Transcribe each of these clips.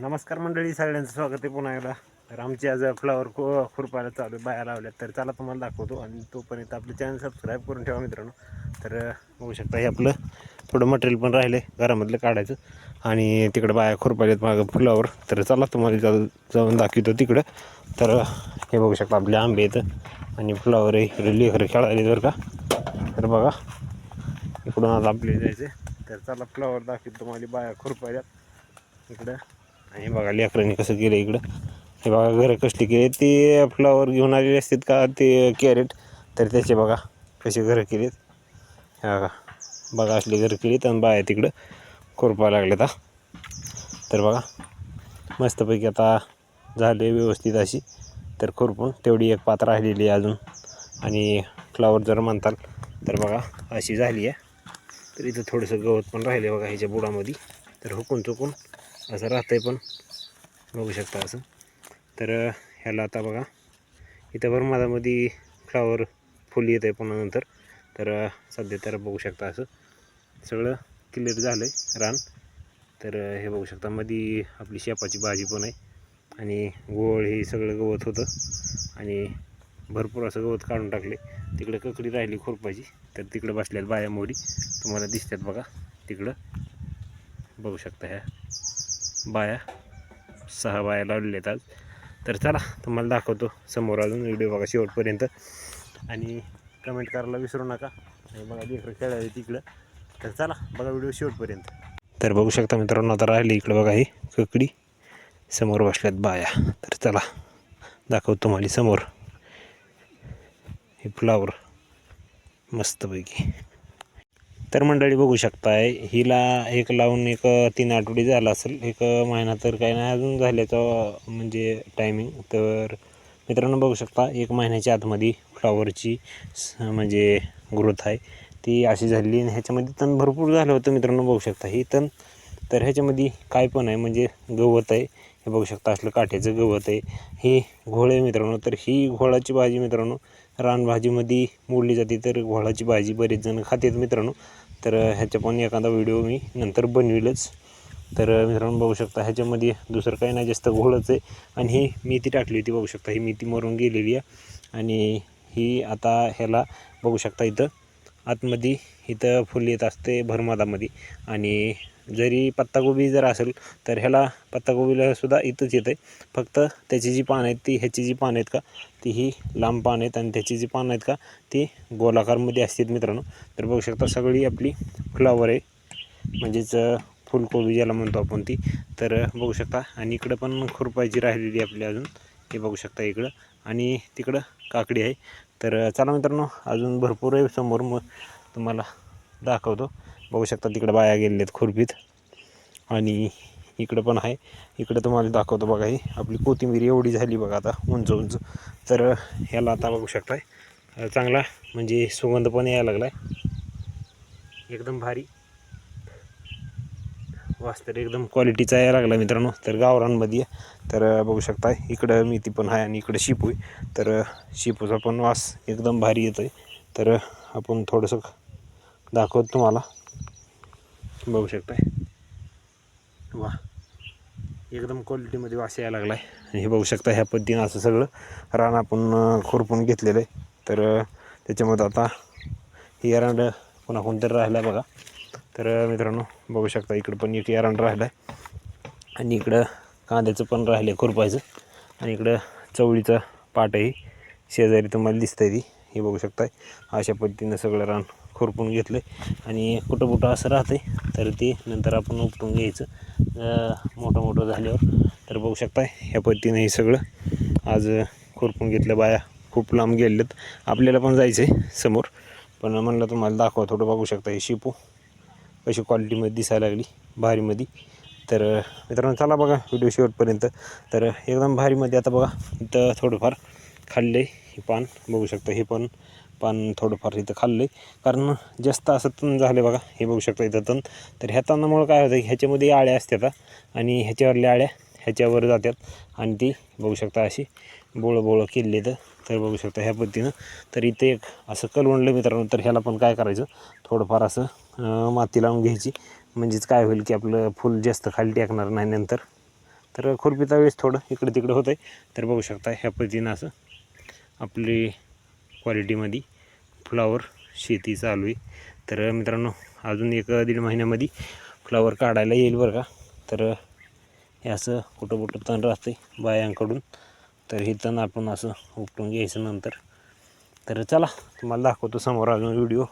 नमस्कार मंडळी सगळ्यांचं स्वागत आहे पुन्हा एकदा. तर आमची आज फ्लावर खो खुरपायला चालू आहे बाया लावल्यात. तर चला तुम्हाला दाखवतो आणि तोपर्यंत आपलं चॅनल सबस्क्राईब करून ठेवा मित्रांनो. तर बघू शकता हे आपलं थोडं मटेरियल पण राहिलं आहे घरामधलं काढायचं. आणि तिकडं बाया खुरपायल्यात मागं फुलावर तर चला तुम्हाला जा जाऊन दाखवतो तिकडं. तर हे बघू शकता आपले आंबे आहेत आणि फुलावर इकडे लेकरं खेळायला जर का. तर बघा इकडून आज आपले जायचे तर चला फ्लावर दाखवतो तुम्हाला बाया खुरपायल्यात. इकडं. आणि बघा लेकरांनी कसं केलं इकडं. हे बघा घरं कसली केली. ते फ्लावर घेऊन आलेले असतात का ते कॅरेट तर त्याचे बघा कसे घरं केलीत. हे बघा बघा असली घरं केलीत आणि बाया तिकडं खुरपायला लागलेत तर बघा मस्तपैकी आता झाले व्यवस्थित अशी. तर खुरपून तेवढी एक पात राहिलेली आहे अजून. आणि फ्लावर जर म्हणताल तर बघा अशी झाली आहे. तर इथं थोडंसं गवत पण राहिले बघा ह्याच्या बुडामध्ये. तर हुकून चुकून असं राहतंय पण. बघू शकता असं. तर ह्याला आता बघा. इथं बरमादामध्ये फ्लावर फुल येत आहे पुन्हा नंतर. तर सध्या तर बघू शकता असं. सगळं क्लिअर झालं आहे रान. तर हे बघू शकता. मध्ये आपली शेपाची भाजी पण आहे. आणि गोळ हे सगळं गवत होतं. आणि भरपूर असं गवत काढून टाकले. तिकडं ककडी राहिली खुरपाची. तर तिकडं बसल्यात बाया मोरी. तुम्हाला दिसतात बघा. तिकडं. बघू शकता ह्या. बाया सहा बाया लावलेल्या आहेत आज. तर चला तुम्हाला दाखवतो समोर अजून व्हिडिओ बघा शेवटपर्यंत. आणि कमेंट करायला विसरू नका. आणि बघा लेकरं खेळायला तिकडं तर चला बघा व्हिडिओ शेवटपर्यंत. तर बघू शकता मित्रांनो आता राहिली इकडं बघा ही ककडी. समोर बसल्यात बाया. तर चला दाखवतो तुम्हाला समोर. हे फ्लावर मस्तपैकी. तर मंडळी बघू शकताय हिला एक लावून एक तीन आठवडी झाला असेल एक महिना तर काही नाही अजून झाल्याचं म्हणजे टायमिंग तर मित्रांनो बघू शकता एक महिन्याच्या आतमध्ये फ्लॉवरची स- म्हणजे ग्रोथ आहे. ती अशी झाली आणि ह्याच्यामध्ये तण भरपूर झालं होतं मित्रांनो बघू शकता ही तण. तर ह्याच्यामध्ये काय पण आहे म्हणजे गवत आहे हे बघू शकता असलं काठ्याचं गवत आहे. हे घोळ आहे मित्रांनो तर ही घोळाची भाजी मित्रांनो रानभाजीमध्ये मोडली जाते तर घोळाची भाजी बरेच जण खातात मित्रांनो. तर ह्याच्या पण एखादा व्हिडिओ मी नंतर बनविलच. तर मित्रांनो बघू शकता ह्याच्यामध्ये दुसरं काही नाही जास्त घोळच आहे. आणि ही मेथी टाकली होती बघू शकता. ही मेथी मरून गेलेली आहे. आणि ही आता ह्याला बघू शकता इथं आतमध्ये इथं फुल येत असते भरमादामध्ये. आणि जरी पत्तागोबी जर असेल तर ह्याला पत्तागोबीला सुद्धा इथंच येतं आहे फक्त त्याची जी पानं आहेत ती ह्याची जी पानं आहेत का ती ही लांब पानं आहेत आणि त्याची जी पानं आहेत का ती गोलाकारमध्ये असतात मित्रांनो. तर बघू शकता सगळी आपली फ्लावर आहे. म्हणजेच फुलकोबी ज्याला म्हणतो आपण ती. तर बघू शकता. आणि इकडं पण खुरपायची राहिलेली आपली अजून. हे बघू शकता इकडं. आणि तिकडं काकडी आहे. तर चला मित्रांनो अजून भरपूर आहे समोर. मग तुम्हाला दाखवतो. बघू शकता तिकडं बाया गेलेल्या आहेत खुरपीत. आणि इकडं पण आहे. इकडं तुम्हाला दाखवतो बघा ही. आपली कोथिंबीर एवढी झाली बघा आता उंच उंच. तर ह्याला आता बघू शकताय. चांगला म्हणजे सुगंध पण यायला लागला आहे एकदम भारी. वास तर एकदम क्वालिटीचा यायला लागला मित्रांनो. तर गावरांमध्ये तर बघू शकताय इकडं मेथी पण आहे आणि इकडं शिपू आहे. तर शिपूचा पण वास एकदम भारी येतो आहे तर आपण थोडंसं दाखवतो तुम्हाला. बघू शकताय. वा एकदम क्वालिटीमध्ये वास यायला लागला आहे आणि हे बघू शकता ह्या पद्धतीनं असं सगळं रान आपण खुरपून घेतलेलं आहे. तर त्याच्यामध्ये आता ही एरंड पुन्हा कोणतरी राहिला आहे बघा. तर मित्रांनो बघू शकता इकडं पण एक एरंड राहिला आहे आणि इकडं कांद्याचं पण राहिलं आहे खुरपायचं. आणि इकडं चवळीचं पाटही शेजारी तुम्हाला दिसतंय ती. हे बघू शकताय. अशा पद्धतीनं सगळं रान खुरपून घेतलं आहे आणि कुठं कुठं असं राहतं आहे तर ते नंतर आपण उपटून घ्यायचं. मोठं मोठं झाल्यावर. तर बघू शकताय ह्या पद्धतीनं हे सगळं आज खुरपून घेतलं बाया खूप लांब गेलेत. आपल्याला पण जायचं आहे समोर. पण म्हणलं तुम्हाला दाखवा थोडं बघू शकता हे शिपू कशी क्वालिटीमध्ये दिसायला लागली भारीमध्ये. तर मित्रांनो चला बघा व्हिडिओ शेवटपर्यंत तर एकदम भारीमध्ये आता बघा इथं थोडंफार खाल्लं आहे हे पान बघू शकता हे पण पान थोडंफार इथं खाल्लं. आहे कारण जास्त असं तण झालं बघा हे बघू शकता इथं तण. तर ह्या तणामुळं काय होतं ह्याच्यामध्ये आळ्या असतात आणि ह्याच्यावरल्या आळ्या ह्याच्यावर जातात. आणि ती बघू शकता अशी बोळं बोळं केलेली तर तर बघू शकता ह्या पद्धतीनं. तर इथे एक असं कलवणलं मित्रांनो तर ह्याला पण काय करायचं थोडंफार असं माती लावून घ्यायची. म्हणजेच काय होईल की आपलं फुल जास्त खाली टेकणार नाही नंतर. तर खुरपीचा वेळेस थोडं इकडे तिकडं होतं आहे तर बघू शकता ह्या पद्धतीनं असं आपली क्वालिटीमध्ये फ्लावर शेती चालू आहे. तर मित्रांनो अजून एक दीड महिन्यामध्ये फ्लावर काढायला येईल बरं का? तर हे असं कुठं कुठं तण राहते बायांकडून. तर हे तण आपण असं उपटून घ्यायचं नंतर. तर चला तुम्हाला दाखवतो समोर अजून व्हिडिओ.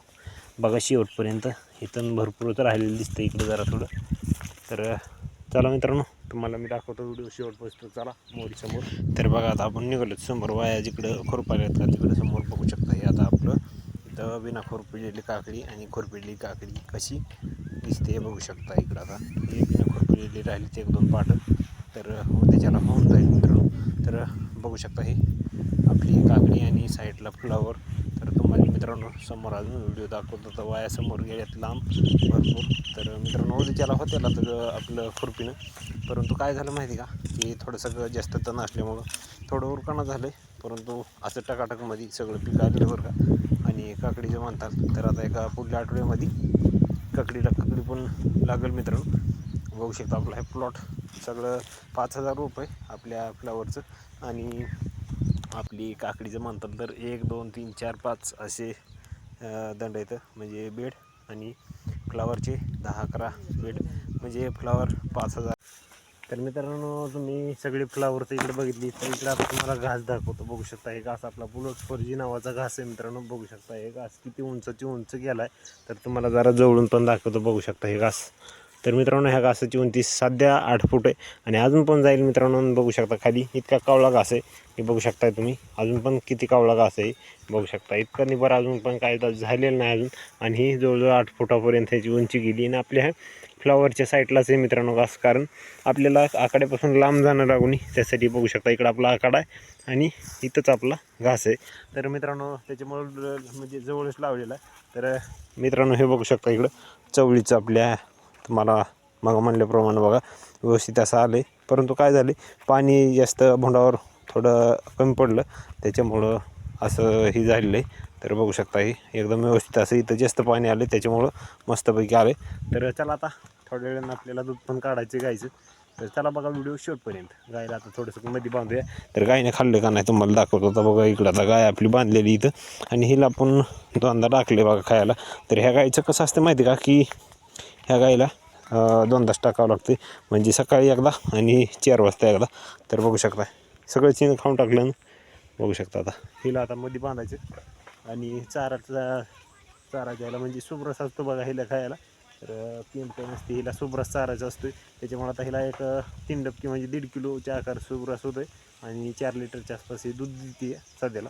बघा शेवटपर्यंत हे तण भरपूरच राहिलेलं दिसतं इकडे जरा थोडं. तर चला मित्रांनो तुम्हाला मी दाखवतो व्हिडिओ शेवटपर्यंत चला मोरीसमोर तर बघा आता आपण निघालो समोर. वाया जिकडं खुरपायला आहेत का तिकडं समोर बघू शकता. हे आता आपलं इथं बिना खुरपलेली काकडी आणि खुरपलेली काकडी कशी दिसते हे बघू शकता इकडं आता. हे बिना खुरपलेली राहिली ते एक दोन पाट. तर त्याच्याला होऊन जाईल मित्रांनो. तर बघू शकता हे आपली काकडी आणि साईडला फ्लावर तर तुम्हाला मित्रांनो. समोर अजून व्हिडिओ दाखवतो तर वाया समोर गेल्यात लांब भरपूर. तर मित्रांनो उद्याच्याला होत्याला तर आपलं खुरपीनं. परंतु काय झालं माहिती का? की थोडंसं जास्त तण असल्यामुळं थोडं उरकाणं झालं आहे परंतु असं टकाटकमध्ये सगळं पीक आलेलं बरं का? आणि काकडीचं म्हणतात तर आता एका पुढल्या आठवड्यामध्ये काकडीला काकडी पण लागेल मित्रांनो. बघू शकता आपला हे प्लॉट सगळं पाच हजार रुपये आपल्या फ्लावरचं आणि आपली काकडीचं म्हणतात तर एक दोन तीन चार पाच असे दंड येतं म्हणजे बेड आणि फ्लावरचे दहा अकरा बेड. म्हणजे फ्लावर पाच हजार. तर मित्रांनो तुम्ही सगळे फ्लावर तर इकडे बघितली तर इकडे आता तुम्हाला घास दाखवतो. बघू शकता हे घास आपला बुलट फोर नावाचा घास आहे मित्रांनो. बघू शकता हे घास किती उंचची उंच गेला आहे तर तुम्हाला जरा जवळून पण दाखवतो बघू शकता हे घास. तर मित्रांनो ह्या घासाची उंची सध्या आठ फूट आहे आणि अजून पण जाईल मित्रांनो बघू शकता खाली. इतका कावळा घास आहे. हे बघू शकताय तुम्ही. अजून पण किती कावळा घास आहे. बघू शकता. इतका निबर अजून पण काय झालेलं नाही अजून. आणि ही जवळजवळ आठ फुटापर्यंत ह्याची उंची गेली. आणि आपल्या ह्या फ्लॉवरच्या साईडलाच आहे मित्रांनो घास. कारण आपल्याला आकड्यापासून लांब जाणं लागून त्यासाठी बघू शकता इकडं आपला आकडा आहे आणि इथंच आपला घास आहे. तर मित्रांनो त्याच्यामुळं म्हणजे जवळच लावलेला आहे. तर मित्रांनो हे बघू शकता इकडं चवळीचं आपल्या तुम्हाला मग म्हणल्याप्रमाणे बघा व्यवस्थित असं आलं आहे परंतु काय झाले पाणी जास्त भोंडावर थोडं कमी पडलं त्याच्यामुळं असं हे झालेलं आहे तर बघू शकता हे एकदम व्यवस्थित असं इथं जास्त पाणी आलं त्याच्यामुळं मस्तपैकी आलं तर चला आता थोड्या वेळानं आपल्याला दूध पण काढायचं गायचं. तर चला बघा व्हिडिओ शेवटपर्यंत. गायला आता थोडंसं मध्ये बांधूया. तर गायने खाल्लं का नाही तुम्हाला दाखवतो. आता बघा इकडं आता गाय आपली बांधलेली इथं. आणि हिला आपण दोनदा टाकले बघा खायला. तर ह्या गायचं कसं असतं माहिती का? की ह्या गाईला दोनदाच टाकावं लागते म्हणजे सकाळी एकदा आणि चार वाजता एकदा. तर बघू शकता. सगळं चिन खाऊन टाकलं बघू शकता आता. हिला आता मध्ये बांधायचं आणि चाराचा चारा घ्यायला म्हणजे सुब्रस असतो बघा हिला खायला. तर तीन टाईम असते. हिला सुब्रस चारायचा असतो त्याच्यामुळे आता हिला एक तीन डबकी म्हणजे दीड किलोच्या आकार सुब्रस होतो आहे आणि चार लिटरच्या आसपास हे दूध देते सध्याला.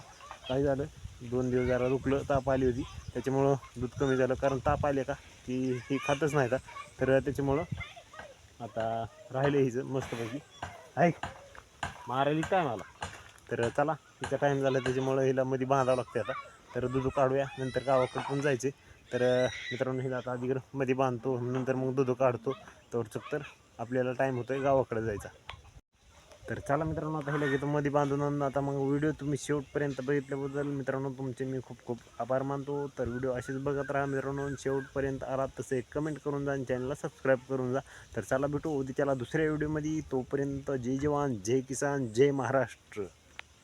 काय झालं? दोन दिवस जरा रुकलं ताप आली होती. त्याच्यामुळं दूध कमी झालं. कारण ताप आले का? की ही खातच नाही तर त्याच्यामुळं आता राहिलं हिचं मस्तपैकी. ऐक. मारायला काय मला तर चला हिचा टाईम झाला. त्याच्यामुळं हिला मध्ये बांधावं लागते आता. तर दूध काढूया. नंतर गावाकडे पण जायचे तर मित्रांनो हिला आता आधी मध्ये बांधतो. नंतर मग दूध काढतो. तर तर आपल्याला टाईम होतोय गावाकडे जायचा. तर चला मित्रांनो आता हे लगेच मध्ये बांधून आता मग व्हिडिओ तुम्ही शेवटपर्यंत बघितल्याबद्दल मित्रांनो तुमचे मी खूप खूप आभार मानतो. तर व्हिडिओ असेच बघत राहा मित्रांनो शेवटपर्यंत आला तसे कमेंट करून जा आणि चॅनलला सबस्क्राईब करून जा. तर चला भेटू उद्याच्याला दुसऱ्या व्हिडिओमध्ये तोपर्यंत जय जवान जय किसान जय महाराष्ट्र.